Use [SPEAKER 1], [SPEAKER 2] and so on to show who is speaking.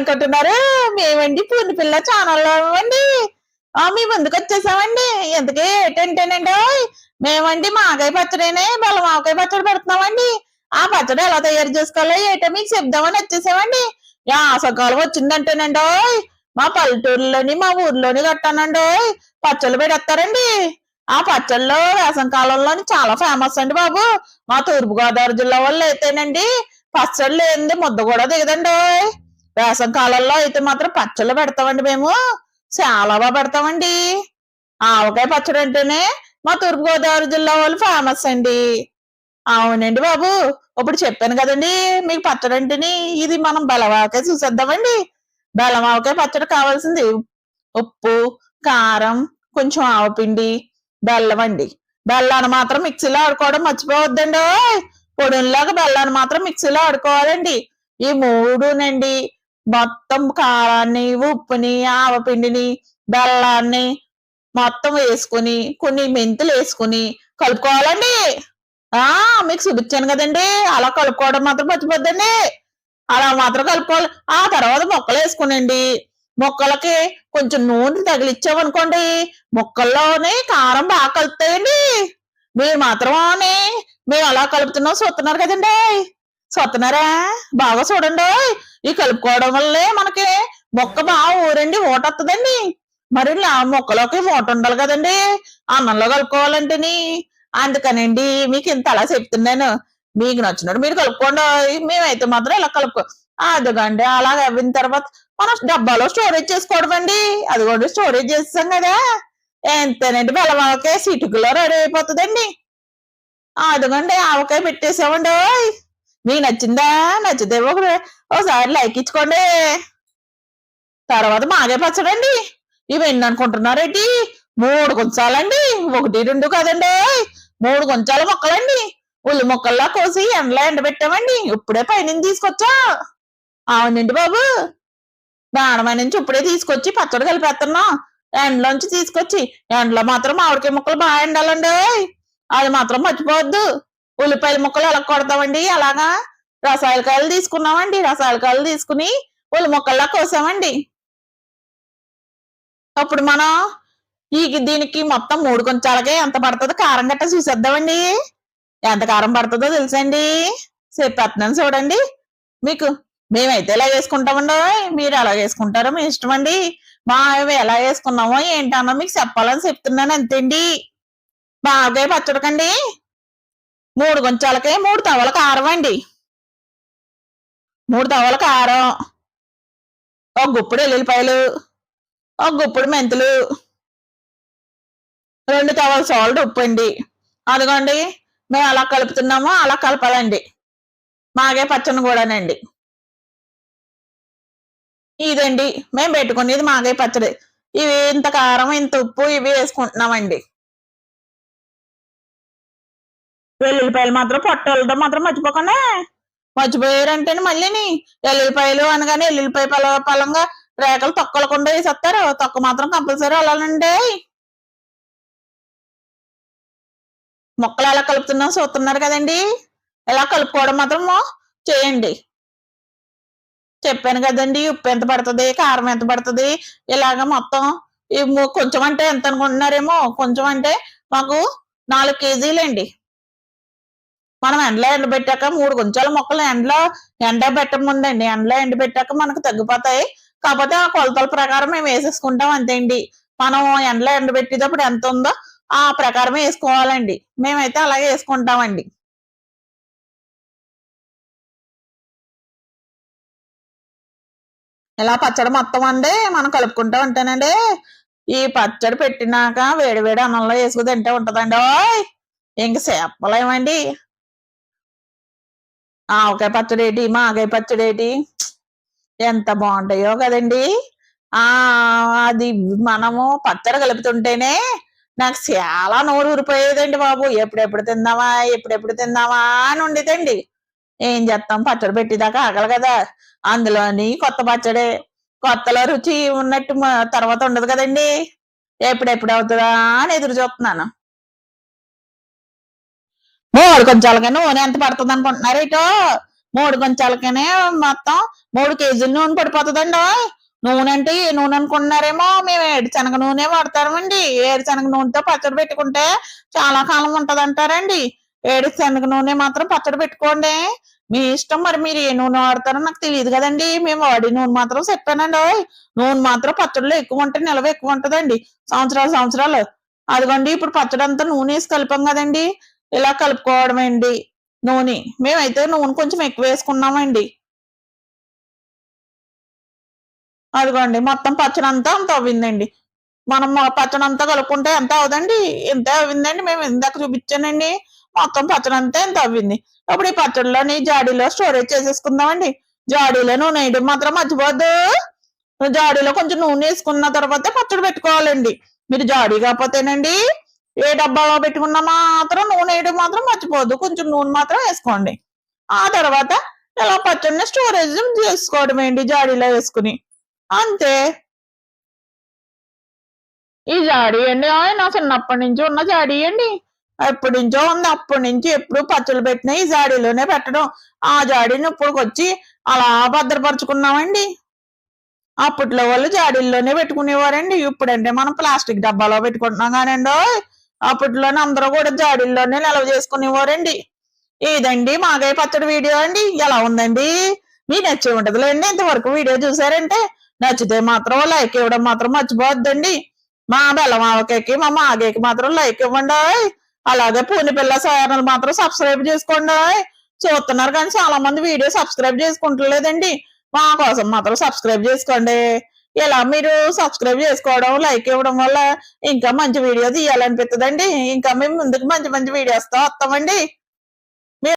[SPEAKER 1] అనుకుంటున్నారు. మేమండి పూర్ణి పిల్ల ఛానల్లో అండి. ఆ మీ ముందుకు వచ్చేసామండి? ఎందుకే ఏంటంటేనండి మేమండి మాకాయ పచ్చడినే బెల్లం ఆవకాయ పచ్చడి పెడుతున్నామండి. ఆ పచ్చడి ఎలా తయారు చేసుకోవాలో ఏటో మీకు చెప్దామని వచ్చేసామండి. యాసకాలం వచ్చిందంటేనండి మా పల్లెటూరులోని మా ఊర్లోని కట్టానండి పచ్చళ్ళు పెడతారండి ఆ పచ్చళ్ళు వేసం కాలంలోని చాలా ఫేమస్ అండి బాబు. మా తూర్పు గోదావరి జిల్లా వాళ్ళు అయితేనండి పచ్చళ్ళు లేనిది ముద్ద కూడా దిగదండి వేసం కాలంలో అయితే మాత్రం పచ్చళ్ళు పెడతామండి మేము. చాలా బాగా పెడతామండి. ఆవకాయ పచ్చడి అంటేనే మా తూర్పుగోదావరి జిల్లా వాళ్ళు ఫేమస్ అండి. అవునండి బాబు. ఇప్పుడు చెప్పాను కదండి మీకు పచ్చడి అంటేని ఇది మనం బెలవాకాయ చూసేద్దామండి. బెలవాకాయ పచ్చడి కావాల్సింది ఉప్పు కారం కొంచెం ఆవపిండి బెల్లం అండి. బెల్లాన్ని మాత్రం మిక్సీలో ఆడుకోవడం మర్చిపోవద్దండి. పొడుల్లాగా బెల్లాన్ని మాత్రం మిక్సీలో ఆడుకోవాలండి. ఈ మూడునండి. మొత్తం కారాన్ని ఉప్పుని ఆవపిండిని బెల్లాన్ని మొత్తం వేసుకుని కొన్ని మెంతులు వేసుకుని కలుపుకోవాలండి ఆ మీకు చూపించాను కదండి అలా కలుపుకోవడం మాత్రం పచ్చిపోద్దండి అలా మాత్రం కలుపుకోవాలి ఆ తర్వాత మొక్కలు వేసుకునండి మొక్కలకి కొంచెం నూనె తగిలిచ్చామనుకోండి మొక్కల్లోనే కారం బాగా కలుపుతాయండి మీరు మాత్రమే మేము అలా కలుపుతున్నాం చూస్తున్నారు కదండి చూస్తున్నారా బాగా చూడండి. ఈ కలుపుకోవడం వల్లే మనకి మొక్క బాగా ఊరండి ఓట వస్తుందండి మరి మొక్కలోకి ఓట ఉండాలి కదండి. అన్నంలో కలుపుకోవాలంటేని అందుకనండి మీకు ఇంత అలా చెప్తున్నాను. మీకు నచ్చినట్టు మీరు కలుపుకోండి. మేమైతే మాత్రం ఇలా కలుపుకో. అదిగండి అలా అయిన తర్వాత మనం డబ్బాలో స్టోరేజ్ చేసుకోవడం అండి. అదిగోండి స్టోరేజ్ చేస్తాం కదా. ఎంతేనండి బెల్లవాకే సిటుకులో రెడీ అయిపోతుందండి. అదిగండి ఆవకాయ పెట్టేసామండి మీకు నచ్చిందా? నచ్చితే ఒక ఒకసారి లైక్ ఇచ్చుకోండి. తర్వాత మాగే పచ్చడండి. ఇవి అనుకుంటున్నారేంటి మూడు కొంచాలండి ఒకటి రెండు కాదండి. మూడు కొంచాల మొక్కలండి. ఉల్లి మొక్కల్లా కోసి ఎండలో ఎండబెట్టామండి. ఇప్పుడే పైన తీసుకొచ్చా? అవునండి బాబు. దానమై నుంచి ఇప్పుడే తీసుకొచ్చి పచ్చడి కలిపేస్తున్నాం ఎండలోంచి తీసుకొచ్చి ఎండలో మాత్రం మామిడికాయ ముక్కలు బాగా ఎండాలండి. అది మాత్రం మర్చిపోవద్దు. ఉల్లిపాయల ముక్కలు ఎలా కొడతామండి అలాగా? రసాయలకాయలు తీసుకున్నామండి రసాయలకాయలు తీసుకుని ఉల్లి ముక్కల్లా కోసామండి. అప్పుడు మనం ఈ దీనికి మొత్తం మూడు కొంచాలకే ఎంత పడుతుందో? కారం గట్ట చూసేద్దామండి. ఎంత కారం పడుతుందో తెలుసండి. చెప్పేస్తున్నాను చూడండి. మీకు మేమైతే ఎలా వేసుకుంటామండి మీరు ఎలా వేసుకుంటారో మీ ఇష్టం అండి మా అవి ఎలా వేసుకున్నామో ఏంటన్నా మీకు చెప్పాలని చెప్తున్నాను అంతేండి. బాగా పచ్చడకండి. మూడు కొంచాలకే మూడు తవల కారం అండి. మూడు తవల కారం ఒక గుప్పుడు ఎల్లుల్లిపాయలు ఒక గుప్పుడు మెంతులు రెండు తవల సాల్ట్ ఉప్పు అండి. అదిగోండి మేము అలా కలుపుతున్నామో అలా కలపాలండి. మాగే పచ్చని కూడానండి. ఇదండి మేము పెట్టుకునేది మాగే పచ్చడి. ఇవి ఇంత కారం ఇంత ఉప్పు ఇవి వేసుకుంటున్నామండి. వెల్లుల్లిపాయలు మాత్రం పొట్టలతో మాత్రం మర్చిపోకుండా. మర్చిపోయారంటే మళ్ళీని ఎల్లుల్లిపాయలు అనగానే ఎల్లుల్లిపాయ పల పలంగా రేఖలు తొక్కలకుండా వేసేస్తారు. తొక్క మాత్రం కంపల్సరీ అలానండి మొక్కలు ఎలా కలుపుతున్నా చూస్తున్నారు కదండి. ఎలా కలుపుకోవడం మాత్రం చేయండి. చెప్పాను కదండి ఉప్పు ఎంత పడుతుంది కారం ఎంత పడుతుంది ఇలాగ మొత్తం కొంచెం అంటే ఎంత అనుకుంటున్నారేమో కొంచెం అంటే మాకు నాలుగు కేజీలండి. మనం ఎండలో ఎండబెట్టాక మూడు కొంచెం మొక్కలు ఎండలో ఎండ పెట్టముందండి ఎండలో ఎండబెట్టాక మనకు తగ్గిపోతాయి. కాకపోతే ఆ కొలతల ప్రకారం మేము వేసేసుకుంటాం అంతే అండి మనం ఎండలో ఎండబెట్టేటప్పుడు ఎంత ఉందో ఆ ప్రకారమే వేసుకోవాలండి. మేమైతే అలాగే వేసుకుంటామండి. ఇలా పచ్చడి మొత్తం అండి మనం కలుపుకుంటూ ఉంటానండి ఈ పచ్చడి పెట్టినాక వేడి వేడి అన్నంలో వేసుకు తింటే ఉంటదండి. ఓయ్! ఇంక చెప్పలేమండి ఆవకాయ పచ్చడి ఏంటి? మాగాయ పచ్చడి ఏంటి? ఎంత బాగుంటాయో కదండి. ఆ అది మనము పచ్చడి కలుపుతుంటేనే నాకు చాలా నోరు ఊరిపోయేదండి బాబు. ఎప్పుడెప్పుడు తిందామా? ఎప్పుడెప్పుడు తిందామా అని ఉండేదండి. ఏం చేస్తాం? పచ్చడి పెట్టేదాకా ఆగలి కదా. అందులోని కొత్త పచ్చడి కొత్తలో రుచి ఉన్నట్టు తర్వాత ఉండదు కదండి. ఎప్పుడెప్పుడు అవుతుందా అని ఎదురు చూస్తున్నాను. మూడు కొంచెం నూనె ఎంత పడుతుంది అనుకుంటున్నారు? ఇటో మూడు కొంచాలకనే మొత్తం మూడు కేజీల నూనె పడిపోతుందండి నూనె అంటే ఏ నూనె అనుకుంటున్నారేమో? మేము ఏడుశనగ నూనె వాడతామండి. ఏడుశనగ నూనెతో పచ్చడి పెట్టుకుంటే చాలా కాలం ఉంటది అంటారండి ఏడుశనగ నూనె మాత్రం పచ్చడి పెట్టుకోండి. మీ ఇష్టం మరి మీరు ఏ నూనె వాడతారో నాకు తెలియదు కదండి. మేము వాడి నూనె మాత్రం చెప్పానండి ఓయ్. నూనె మాత్రం పచ్చడిలో ఎక్కువ ఉంటే నిలవ ఎక్కువ ఉంటదండి. సంవత్సరాలు సంవత్సరాలు. అదిగోండి ఇప్పుడు పచ్చడి అంతా నూనె వేసి కలిపాం కదండి. ఇలా కలుపుకోవడమండి? నూనె. మేమైతే నూనె కొంచెం ఎక్కువ వేసుకున్నామండి. అదిగోండి మొత్తం పచ్చడి అంతా అంత అవ్విందండి. మనం ఆ పచ్చడి అంతా కలుపుకుంటే ఎంత అవుదండి? ఎంత అవ్విందండి? మేము ఇందాక చూపించానండి. మొత్తం పచ్చడి అంతా ఎంత అవ్వింది? ఇప్పుడు ఈ పచ్చడిలోని జాడీలో స్టోరేజ్ చేసేసుకుందామండి. జాడీలో నూనె వేయడం మాత్రం మర్చిపోద్దు జాడీలో కొంచెం నూనె వేసుకున్న తర్వాత పచ్చడి పెట్టుకోవాలండి. మీరు జాడీ కాకపోతేనండి ఏ డబ్బాలో పెట్టుకున్నా మాత్రం నూనె వేయడం మాత్రం మర్చిపోద్దు కొంచెం నూనె మాత్రం వేసుకోండి. ఆ తర్వాత ఇలా పచ్చడిని స్టోరేజ్ చేసుకోవడం ఏంటి? జాడీలో వేసుకుని. అంతే. ఈ జాడీ అండి. నా చిన్నప్పటి నుంచి ఉన్న జాడీ అండి. ఎప్పటి నుంచో ఉంది. అప్పటి నుంచి ఎప్పుడు పచ్చళ్ళు పెట్టినా ఈ జాడీలోనే పెట్టడం. ఆ జాడీని ఇప్పుడుకొచ్చి అలా భద్రపరుచుకున్నామండి. అప్పట్లో వాళ్ళు జాడీల్లోనే పెట్టుకునేవారండి. ఇప్పుడంటే మనం ప్లాస్టిక్ డబ్బాలో పెట్టుకుంటున్నాం కానండి. అప్పట్లోనే అందరూ కూడా జాడీల్లోనే నిల్వ చేసుకునేవారండి. ఇదండి మాగాయ పచ్చడి వీడియో అండి. ఎలా ఉందండి? మీ నచ్చే ఉంటదిలేండి. ఇంతవరకు వీడియో చూసారంటే నచ్చితే మాత్రం లైక్ ఇవ్వడం మాత్రం మర్చిపోద్దండి మా బెల్లం ఆవకాయకి మా మాగాయకి మాత్రం లైక్ ఇవ్వండి. అలాగే పూని పిల్ల ఛానల్ మాత్రం సబ్స్క్రైబ్ చేసుకోండి. చూస్తున్నారు కానీ చాలా మంది వీడియో సబ్స్క్రైబ్ చేసుకుంటలేదండి. మా కోసం మాత్రం సబ్స్క్రైబ్ చేసుకోండి. ఇలా మీరు సబ్స్క్రైబ్ చేసుకోవడం లైక్ ఇవ్వడం వల్ల ఇంకా మంచి వీడియో తీయాలనిపిస్తుందండి ఇంకా మేము ముందుకు మంచి మంచి వీడియోస్తో వస్తామండి.